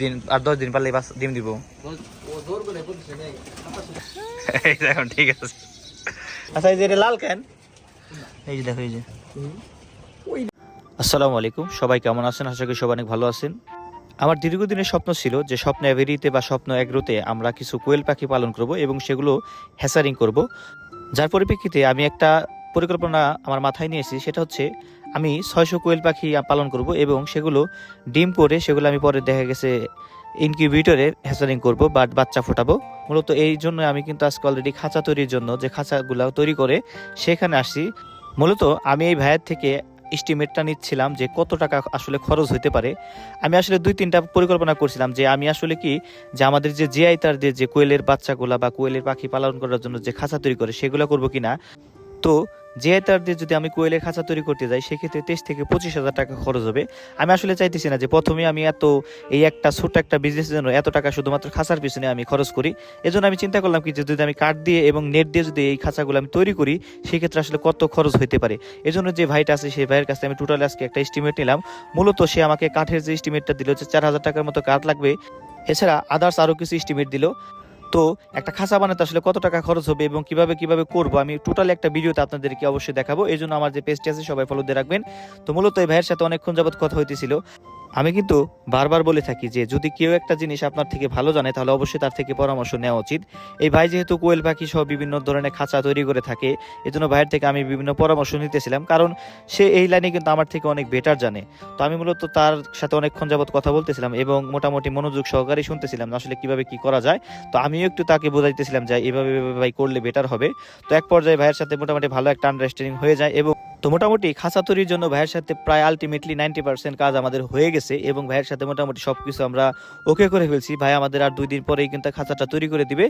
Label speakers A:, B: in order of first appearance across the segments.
A: দিন আর দশ দিন পারলে ডিম দিব। ঠিক আছে। আচ্ছা এই যে লাল কেন? এই যে দেখো, এই যে। আসসালামু আলাইকুম। সবাই কেমন আছেন? আশা করি সবাই অনেক ভালো আছেন। আমার দীর্ঘদিনের স্বপ্ন ছিল যে স্বপ্ন অ্যাভেরিতে বা স্বপ্ন এগ্রোতে আমরা কিছু কোয়েল পাখি পালন করব এবং সেগুলো হ্যাসারিং করব। যার পরিপ্রেক্ষিতে আমি একটা পরিকল্পনা আমার মাথায় নিয়েছি সেটা হচ্ছে আমি ছয়শো কোয়েল পাখি পালন করব এবং সেগুলো ডিম করে সেগুলো আমি পরে দেখা গেছে ইনকিউবেটরে হ্যাসারিং করব বা বাচ্চা ফোটাবো। মূলত এই জন্য আমি কিন্তু আজকে অলরেডি খাঁচা তৈরির জন্য যে খাঁচাগুলো তৈরি করে সেখানে আসছি। মূলত আমি এই ভাইয়ের থেকে এস্টিমেটটা নিচ্ছিলাম যে কত টাকা আসলে খরচ হতে পারে। আমি আসলে দুই তিনটা পরিকল্পনা করছিলাম যে আমি আসলে কি যে আমাদের যে জিআই তার যে কোয়েলের বাচ্চাগুলা বা কোয়েলের পাখি পালন করার জন্য যে খাঁচা তৈরি করে সেগুলো করব কিনা। তো জিআই তার দিয়ে যদি আমি কোয়েলের খাঁচা তৈরি করতে যাই, সেক্ষেত্রে তেইশ থেকে পঁচিশ হাজার টাকা খরচ হবে। আমি আসলে চাইতেছি না যে প্রথমে আমি এত, এই একটা ছোট্ট একটা বিজনেসের জন্য এত টাকা শুধুমাত্র খাঁচার পিছনে আমি খরচ করি। এজন্য আমি চিন্তা করলাম কি যে যদি আমি কাঠ দিয়ে এবং নেট দিয়ে যদি এই খাঁচাগুলো আমি তৈরি করি, সেক্ষেত্রে আসলে কত খরচ হইতে পারে। এজন্য যে ভাইটা আছে, সেই ভাইয়ের কাছে আমি টোটাল আজকে একটা এস্টিমেট নিলাম। মূলত সে আমাকে কাঠের যে এস্টিমেটটা দিল যে চার হাজার টাকার মতো কাঠ লাগবে। এছাড়া আদার্স আরও কিছু এস্টিমেট দিল। তো একটা খাঁচা বানাতে আসলে কত টাকা খরচ হবে এবং কীভাবে কীভাবে করব? আমি টোটাল একটা ভিডিওতে আপনাদেরকে অবশ্যই দেখাবো। এই জন্য আমার যে পেজটি আছে, সবাই ফলো দিয়ে রাখবেন। তো মূলত এই ভাইয়ের সাথে অনেকক্ষণ যাবত কথা হইতেছিল। আমি কিন্তু বারবার বলে থাকি যে যদি কেউ একটা জিনিস আপনার থেকে ভালো জানে, তাহলে অবশ্যই তার থেকে পরামর্শ নেওয়া উচিত। এই ভাই যেহেতু কোয়েল পাখি সহ বিভিন্ন ধরনের খাঁচা তৈরি করে থাকে, এজন্য ভাইয়ের থেকে আমি বিভিন্ন পরামর্শ নিতেছিলাম, কারণ সে এই লাইনে কিন্তু আমার থেকে অনেক বেটার জানে। তো আমি মূলত তার সাথে অনেকক্ষণ যাবত কথা বলতেছিলাম এবং মোটামুটি মনোযোগ সহকারে শুনতেছিলাম আসলে কীভাবে কি করা যায়। তো আমিও একটু তাকে বোঝাইতেছিলাম যে এভাবে ভাই করলে বেটার হবে। তো এক পর্যায়ে ভাইয়ের সাথে মোটামুটি ভালো একটা আন্ডারস্ট্যান্ডিং হয়ে যায় এবং তো মোটামুটি খাঁচা তৈরির জন্য ভাইয়ের সাথে প্রায় আলটিমেটলি নাইনটি পার্সেন্ট কাজ আমাদের হয়ে গেছে এবং ভাইয়ের সাথে মোটামুটি সব কিছু আমরা ওকে করে ফেলছি। ভাই আমাদের আর দুই দিন পরেই কিন্তু খাঁচাটা তৈরি করে দিবে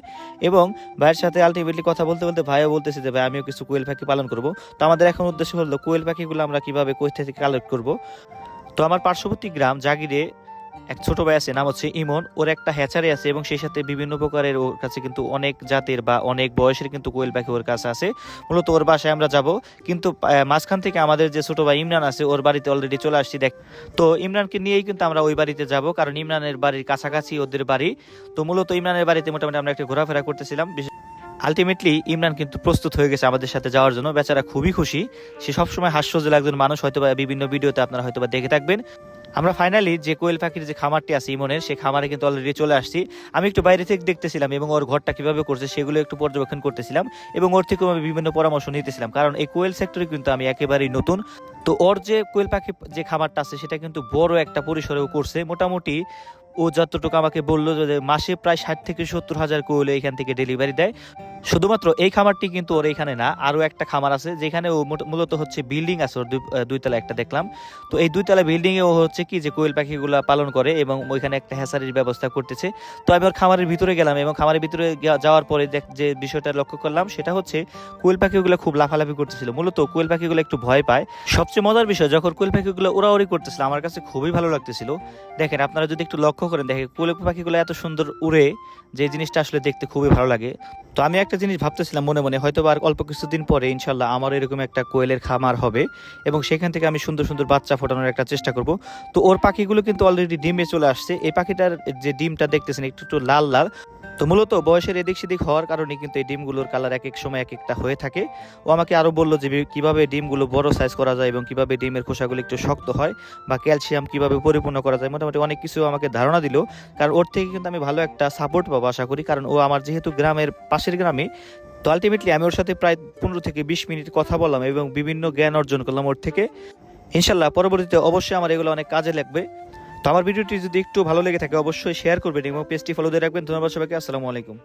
A: এবং ভাইয়ের সাথে আলটিমেটলি কথা বলতে বলতে ভাইও বলতেছে যে, ভাই, আমিও কিছু কোয়েল পাখি পালন করব। তো আমাদের এখন উদ্দেশ্য হলো কোয়েল পাখিগুলো আমরা কীভাবে কোথা থেকে কালেক্ট করব? তো আমার পার্শ্ববর্তী গ্রাম জাগিরে এক ছোট ভাই আছে, নাম হচ্ছে ইমন। ওর একটা হ্যাচারি আছে এবং সেই সাথে বিভিন্ন প্রকারের ওর কাছে কিন্তু অনেক জাতের বা অনেক বয়সের কিন্তু কোয়েল পাখি ওর কাছে আছে। মূলত ওর বাসায় আমরা যাব। কিন্তু মাঝখান থেকে আমাদের যে ছোট ভাই ইমরান আছে, ওর বাড়িতে অলরেডি চলে আসছি, দেখ। তো ইমরানকে নিয়েই কিন্তু আমরা ওই বাড়িতে যাব, কারণ ইমরানের বাড়ির কাছাকাছি ওদের বাড়ি। তো মূলত ইমরানের বাড়িতে মোটামুটি আমরা একটা ঘোরাফেরা করতেছিলাম। আলটিমেটলি ইমরান কিন্তু প্রস্তুত হয়ে গেছে আমাদের সাথে যাওয়ার জন্য। বেচারা খুবই খুশি। সে সবসময় হাস্যজল একজন মানুষ হয়তো বা বিভিন্ন ভিডিওতে আপনারা হয়তো বা দেখে থাকবেন। আমরা ফাইনালি যে কোয়েল পাখির যে খামারটি আছে ইমনের, সেই খামারে কিন্তু অলরেডি চলে আসছি। আমি একটু বাইরে থেকে দেখতেছিলাম এবং ওর ঘরটা কীভাবে করছে সেগুলো একটু পর্যবেক্ষণ করতেছিলাম এবং ওর থেকেও আমি বিভিন্ন পরামর্শ নিতেছিলাম। কারণ এই কোয়েল সেক্টরে কিন্তু আমি একেবারেই নতুন। তো ওর যে কোয়েল পাখি, যে খামারটা আছে সেটা কিন্তু বড় একটা পরিসরেও করছে। মোটামুটি ও যতটুকু আমাকে বলল যে মাসে প্রায় ষাট থেকে সত্তর হাজার কোয়েল এখান থেকে ডেলিভারি দেয়। শুধুমাত্র এই খামারটি কিন্তু ওর এখানে না, আরও একটা খামার আছে, যেখানে ও মূলত হচ্ছে বিল্ডিং আছে ওর দুইতলা একটা দেখলাম। তো এই দুইতলা বিল্ডিং এ ও হচ্ছে কি যে কোয়েল পাখিগুলো পালন করে এবং ওইখানে একটা হ্যাসারির ব্যবস্থা করতেছে। তো আমি ওর খামারের ভিতরে গেলাম এবং খামারের ভিতরে যাওয়ার পরে দেখ যে বিষয়টা লক্ষ্য করলাম সেটা হচ্ছে কোয়েল পাখিগুলো খুব লাফালাফি করতেছিল। মূলত কোয়েল পাখিগুলো একটু ভয় পায়। সবচেয়ে মজার বিষয়, যখন কোয়েল পাখিগুলো উড়াউড়ি করতেছিল, আমার কাছে খুবই ভালো লাগতেছিল। দেখেন, আপনারা যদি একটু লক্ষ্য করেন দেখে কুলে পাখিগুলো এত সুন্দর উড়ে যে জিনিসটা আসলে দেখতে খুবই ভালো লাগে। তো আমি একটা জিনিস ভাবতেছিলাম মনে মনে হয়তো আর অল্প কিছুদিন পরে ইনশাল্লাহ আমার এরকম একটা কোয়েলের খামার হবে এবং সেখান থেকে আমি সুন্দর সুন্দর বাচ্চা ফোটানোর একটা চেষ্টা করব। তো ওর পাখিগুলো কিন্তু অলরেডি ডিমে চলে আসছে। এই পাখিটার যে ডিমটা দেখতেছেন, একটু একটু লাল লাল। তো মূলত বয়সের এদিক সেদিক হওয়ার কারণে কিন্তু এই ডিমগুলোর কালার এক এক সময় এক একটা হয়ে থাকে। ও আমাকে আরও বলল যে কীভাবে ডিমগুলো বড় সাইজ করা যায় এবং কীভাবে ডিমের খোসাগুলো একটু শক্ত হয় বা ক্যালসিয়াম কীভাবে পরিপূর্ণ করা যায়। মোটামুটি অনেক কিছু আমাকে ধারণা দিল। কারণ ওর থেকে কিন্তু আমি ভালো একটা সাপোর্ট পাবো আশা করি। কারণ ও আমার যেহেতু গ্রামের পাশের গ্রামে, তো আলটিমেটলি আমি ওর সাথে প্রায় পনেরো থেকে বিশ মিনিট কথা বললাম এবং বিভিন্ন জ্ঞান অর্জন করলাম ওর থেকে। ইনশাল্লাহ পরবর্তীতে অবশ্যই আমার এগুলো অনেক কাজে লাগবে। তো আমার ভিডিওটি যদি একটু ভালো লেগে থাকে, অবশ্যই শেয়ার করবেন এবং পেজটি ফলো দিয়ে রাখবেন। ধন্যবাদ সবাইকে, আসসালামু আলাইকুম।